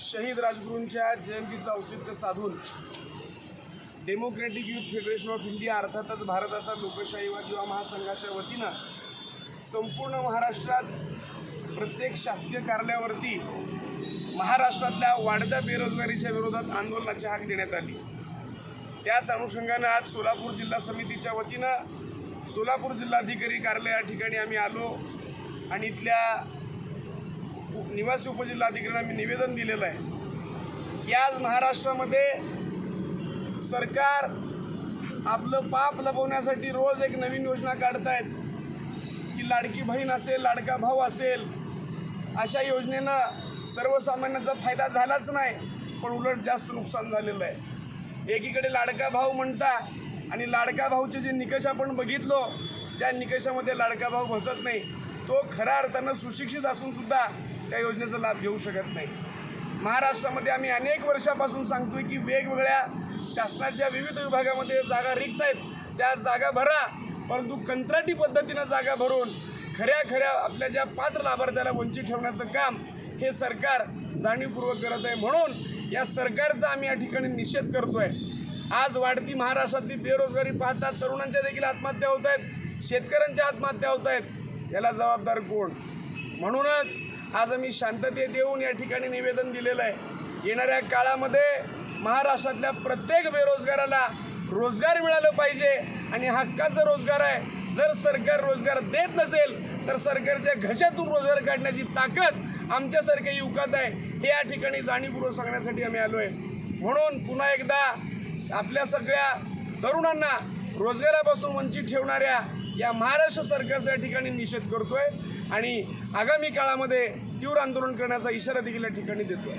शहीद राजगुरूंच्या जयंतीचं औचित्य साधून democratic youth federation of India अर्थातच भारताचा लोकशाहीवादी युवा महासंघाच्या वतीनं संपूर्ण महाराष्ट्रात प्रत्येक शासकीय कार्यालयावरती महाराष्ट्रातल्या वाढत्या बेरोजगारीच्या विरोधात आंदोलनाची हाक देण्यात आली. त्याच अनुषंगानं आज सोलापूर जिल्हा समितीच्या वतीनं सोलापूर जिल्हाधिकारी कार्यालय या ठिकाणी आम्ही आलो आणि इथल्या निवासी उपजिल्हाधिकाऱ्यांना मी निवेदन दिलेलं आहे की आज महाराष्ट्रामध्ये सरकार आपलं पाप लपवण्यासाठी रोज एक नवीन योजना काढतायत. की लाडकी बहीण असेल लाडका भाऊ असेल अशा योजनेनं सर्वसामान्यांचा फायदा झालाच नाही पण उलट जास्त नुकसान झालेलं आहे. एकीकडे लाडका भाऊ म्हणता आणि लाडका भाऊचे जे निकष आपण बघितलो त्या निकषामध्ये लाडका भाऊ बसत नाही. तो खऱ्या अर्थानं सुशिक्षित असूनसुद्धा त्या योजनेचा लाभ घेऊ शकत नाही. महाराष्ट्रामध्ये आम्ही अनेक वर्षापासून सांगतोय की वेगवेगळ्या शासनाच्या विविध विभागामध्ये जागा रिक्त आहेत त्या जागा भरा परंतु कंत्राटी पद्धतीनं जागा भरून खऱ्या खऱ्या आपल्या ज्या पात्र लाभार्थ्याला वंचित ठेवण्याचं काम हे सरकार जाणीवपूर्वक करत आहे. म्हणून या सरकारचा आम्ही या ठिकाणी निषेध करतो आहे आज वाढती महाराष्ट्रातली बेरोजगारी पाहतात तरुणांच्या देखील आत्महत्या होत आहेत शेतकऱ्यांच्या आत्महत्या होत आहेत. याला जबाबदार कोण? म्हणूनच आज आम्ही शांततेत येऊन या ठिकाणी निवेदन दिलेलं आहे. येणाऱ्या काळामध्ये महाराष्ट्रातल्या प्रत्येक बेरोजगाराला रोजगार मिळालं पाहिजे आणि हक्काचा रोजगार आहे. जर सरकार रोजगार देत नसेल तर सरकारच्या घशातून रोजगार काढण्याची ताकद आमच्यासारख्या युवकात आहे. हे या ठिकाणी जाणीवपूर्वक सांगण्यासाठी आम्ही आलो आहे म्हणून पुन्हा एकदा आपल्या सगळ्या तरुणांना रोजगारापासून वंचित ठेवणाऱ्या या महाराष्ट्र सरकारचा या ठिकाणी निषेध करतोय आणि आगामी काळामध्ये तीव्र आंदोलन करण्याचा इशारा देखील या ठिकाणी देतोय.